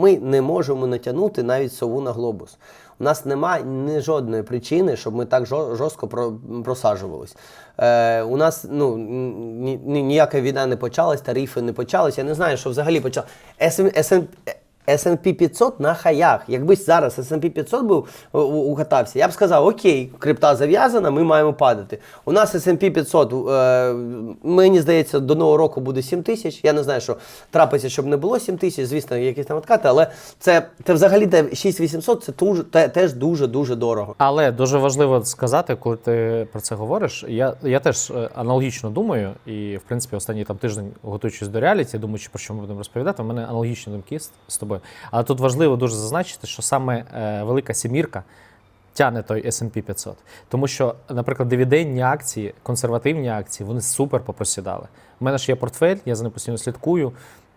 ми не можемо натягнути навіть сову на глобус. У нас немає жодної причини, щоб ми так жорстко про- просаджувались. Е, у нас ну, ні, ні- ніяка війна не почалась, тарифи не почались. Я не знаю, що взагалі почало. S&P 500 на хаях. Якби зараз S&P 500 був у- у- я б сказав, окей, крипта зав'язана, ми маємо падати. У нас S&P 500, е, мені здається, до нового року буде 7 тисяч. Я не знаю, що трапиться, щоб не було 7 тисяч, звісно, якісь там откати, але це, це взагалі 6800, це дуже, те- теж дуже-дуже дорого. Але дуже важливо сказати, коли ти про це говориш. Я, я теж е, аналогічно думаю, і в принципі останній там тиждень, готуючись до реаліті, думаючи, про що ми будемо розповідати, у мене аналогічні думки з, з тобою. Але тут важливо дуже зазначити, що саме е, велика сімірка тягне той S&P 500. Тому що, наприклад, дивідендні акції, консервативні акції, вони супер попросідали. У мене ж є портфель, я за ним постійно слідкую.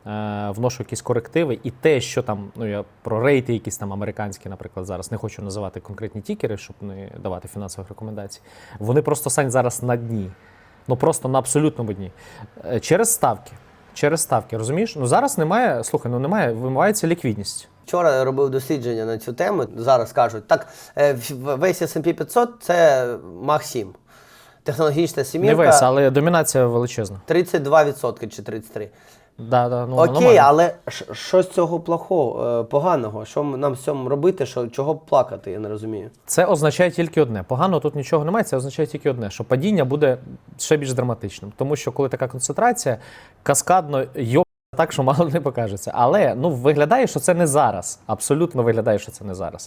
е, Вношу якісь корективи, і те, що там, ну я про рейти, якісь там американські, наприклад, зараз не хочу називати конкретні тікери, щоб не давати фінансових рекомендацій. Вони просто стань зараз на дні. Ну просто на абсолютному дні. Е, Через ставки. Через ставки, розумієш? Ну зараз немає, слухай, ну немає, вимивається ліквідність. Вчора я робив дослідження на цю тему. Зараз кажуть, так, е, весь S&P 500 це Мах 7. Технологічна Не весь, але домінація величезна. 32% чи 33%. Да, да, ну, Окей, нормально. але що з цього плохого, е, поганого? Що нам з цьому робити? Що, чого плакати, я не розумію. Це означає тільки одне. Погано тут нічого немає, це означає тільки одне, що падіння буде ще більш драматичним. Тому що коли така концентрація, каскадно йо так, що мало не покажеться. Але ну виглядає, що це не зараз. Абсолютно виглядає, що це не зараз.